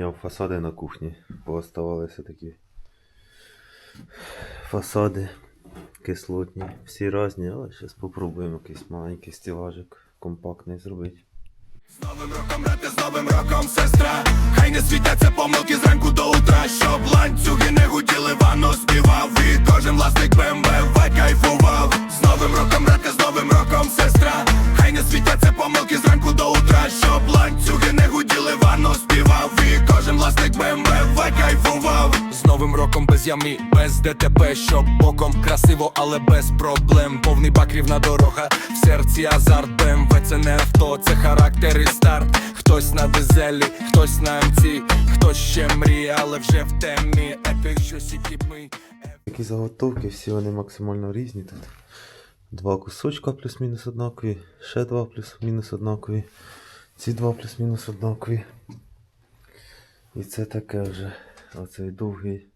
Я фасади на кухні пооставалися такі. Фасади кислотні. Всі різні, але зараз спробуємо якийсь маленький стілажик компактний зробити. З новим роком, брате, з новим роком, сестра. Хай не світяться помилки зранку до утра, щоб ланцюги не гуділи, ванну співав. І кожен власник БМВ кайфував. З новим роком, брате, з новим роком, сестра. Хай не світяться помилки зранку З роком без ями, без ДТП, щоб боком красиво, але без проблем. Повний бак рівна дорога, в серці азарт БМВ це не авто, це характер і старт. Хтось на дизелі, хтось на МЦ, хтось ще мріє, але вже в темі. Епік, що сіті ми. Такі заготовки, всі вони максимально різні тут. Два кусочка плюс-мінус однакові, ще два плюс-мінус однакові, ці два плюс-мінус однакові. І це таке вже. Оцей довгий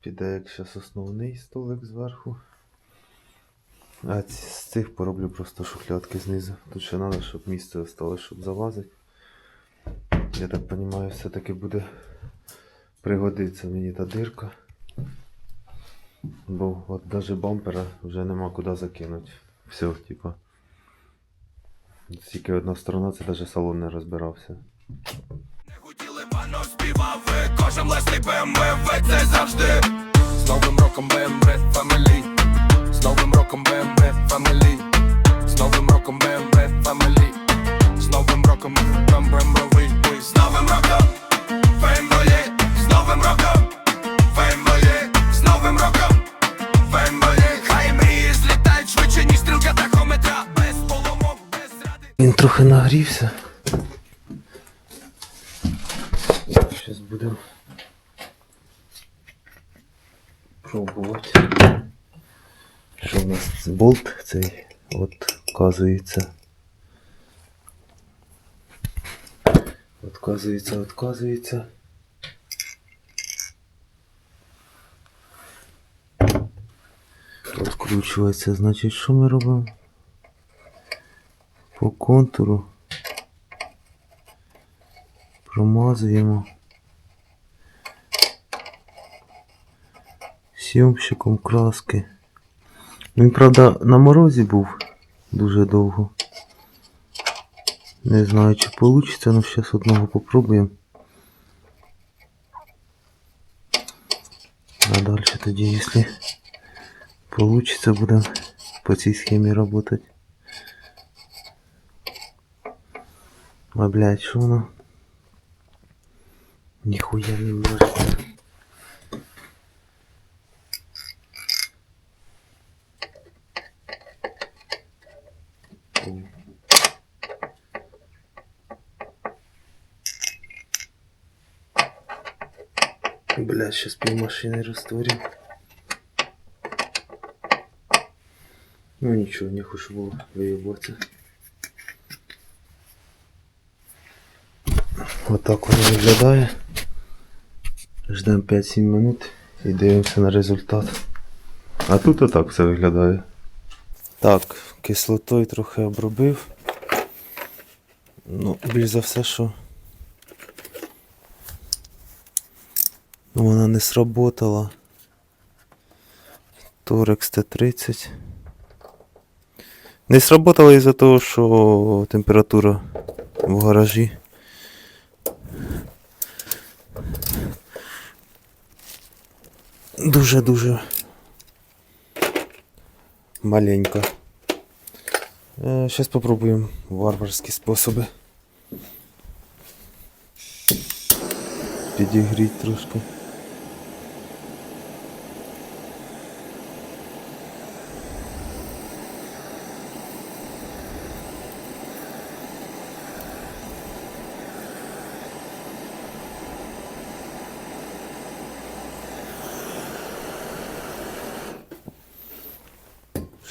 піде як зараз основний столик зверху. А ці- з цих пороблю просто шухлядки знизу. Тут ще треба, щоб місце осталось, щоб залазити. Я так розумію, все-таки буде пригодиться мені та дирка. Бо от даже бампера вже нема куди закинути. Все, типа. Тільки одна сторона, це даже салон не розбирався. Ванно співав. Кожен власник БМВ це завжди. З новим роком БМВ Family. З новим роком БМВ Family. З новим роком БМВ Family. З новим роком БМВ З новим роком ФМВ З новим роком ФМВ З новим роком ФМВ Хай мрії злітають швидше, ніж стрілка тахометра. Без поломок, без зради. Він трохи нагрівся. Зараз будемо пробувати. Що в нас болт цей от вказується. Отказується, отказується. Откручується, значить, що ми робимо? По контуру промазуємо сйомщиком краски. Він, правда, на морозі був дуже довго. Не знаю, чи вийде, але зараз одного попробуємо. А далі тоді, якщо вийде, будемо по цій схемі працювати. А, блядь, що воно? Ніхуя не може. Блядь, сейчас півмашини розтворю. Ну нічого, не хочу було виїбатися. Отак воно виглядає. Ждемо 5-7 минут і дивимося на результат. А тут отак все виглядає. Так, кислотою трохи обробив. Ну, більш за все, що вона не сработала. Торекс Т-30. Не сработала із-за того, що температура в гаражі. Дуже-дуже маленька. Зараз попробуємо варварські способи. Підігріть трошки.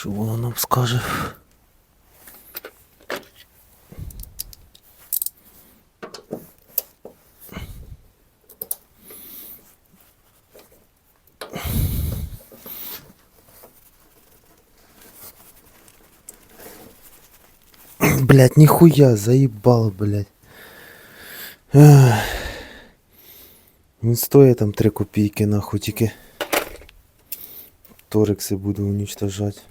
Що воно нам скаже? Блять, нихуя, заебал, блять. Ах. Він стоїть там 3 копійки, нахуй, тільки торекси буду уничтожать.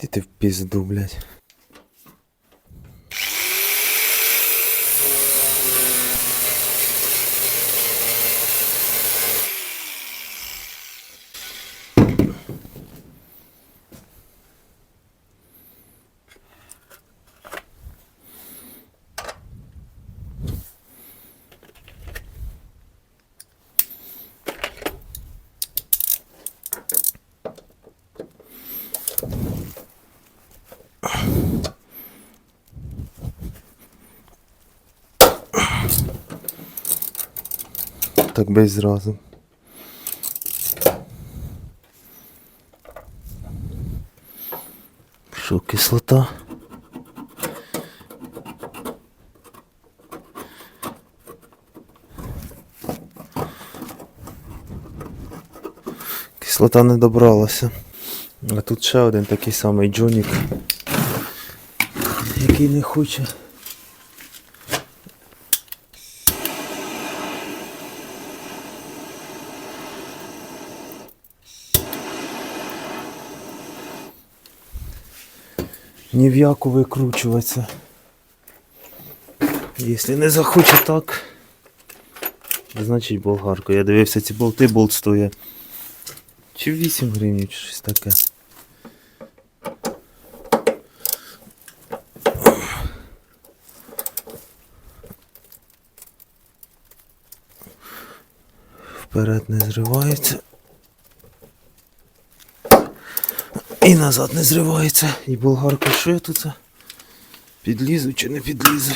Ти ти в пизду, блядь. Так без зразу. Що, кислота? Кислота не добралася. А тут ще один такий самий Джонік, який не хоче. Ні в яку викручуватися. Якщо не захоче так, значить болгарка. Я дивився ці болти, болт стоїть. Чи 8 гривень, чи щось таке. Вперед не зривається. І назад не зривається. І болгарка що я тут? Підлізу чи не підлізу?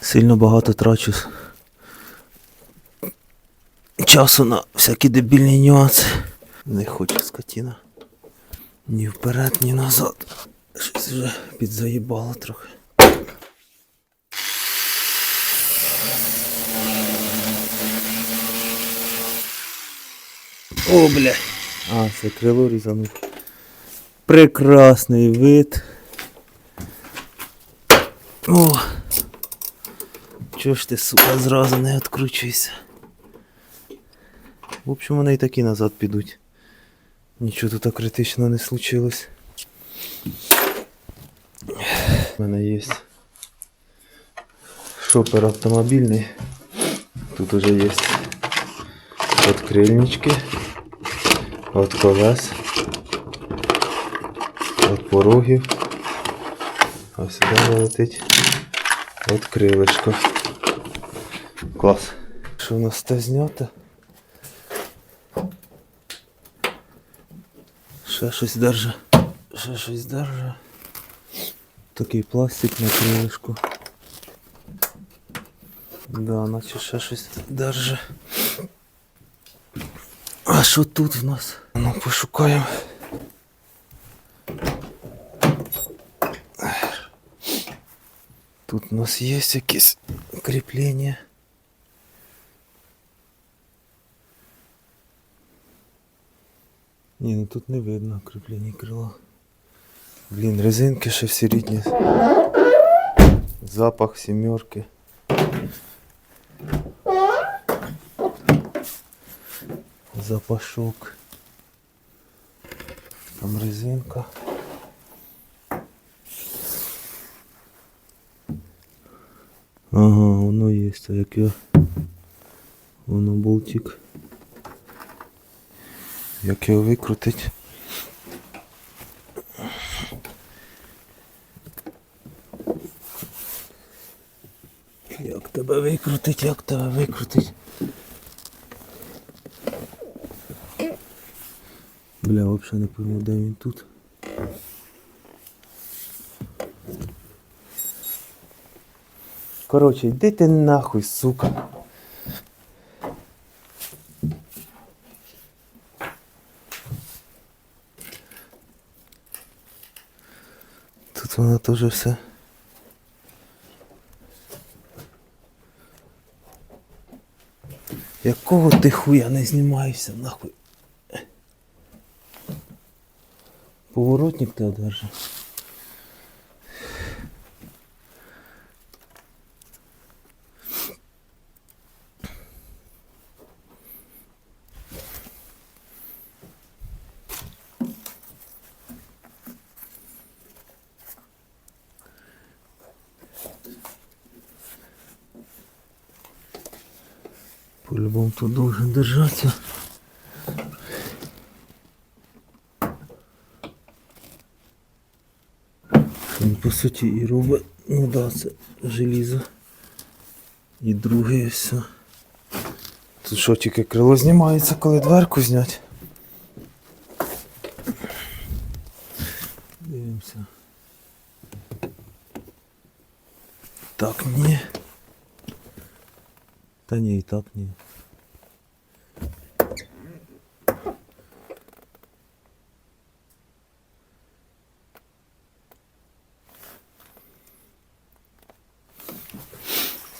Сильно багато трачу часу на всякі дебільні нюанси. Не хоче скотіна. Ні вперед, ні назад. Щось вже підзаїбало трохи. О, бля. А, це крило різанув. Прекрасний вид. О. Чого ж ти, сука, зразу не відкручуйся? В общем, вони і такі назад підуть. Нічого тут критично не случилось. У мене є шопер автомобільний. Тут уже є от крильнички, от колес, от порогів. А сюди летить от крилечко. Клас. Що у нас те знято? Ще щось держи. Ще щось держи. Такий пластик на крилишку. Да, наче ще щось держи. А що тут в нас? Ну, пошукаємо. Тут у нас є якісь кріплення. Ні, ну тут не видно кріплення крила. Блін, резинки ще всі рідні. Запах сімерки. Запашок. Там резинка. Ага, воно є, то як я. Воно болтик. Як його викрутить? Як тебе викрутить, як тебе викрутить? Бля, взагалі не пойму, де він тут. Коротше, йди ти нахуй, сука. Тут вона теж все. Якого ти хуя не знімаєшся, нахуй? Поворотник ти одержав. По-любому тут должен держаться. Він по суті і робить, ну да, це желізо. І друге все. Тут що тільки крило знімається, коли дверку знять. Дивимося. Так, ні. Та ні, і так ні.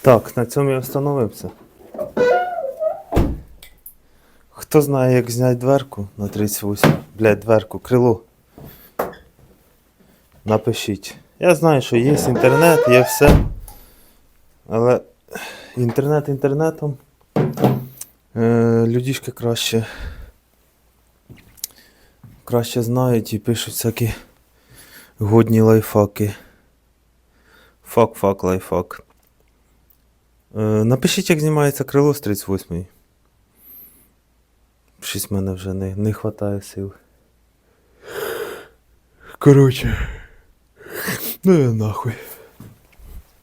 Так, на цьому я остановився. Хто знає, як зняти дверку на 38? Блядь, дверку, крило. Напишіть. Я знаю, що є інтернет, є все. Але інтернет інтернетом. Е, людішки краще. Краще знають і пишуть всякі годні лайфхаки. Фак-фак, лайфхак. Е, напишіть, як знімається крило з 38 Щось в мене вже не, не вистачає сил. Коротше. Ну нахуй.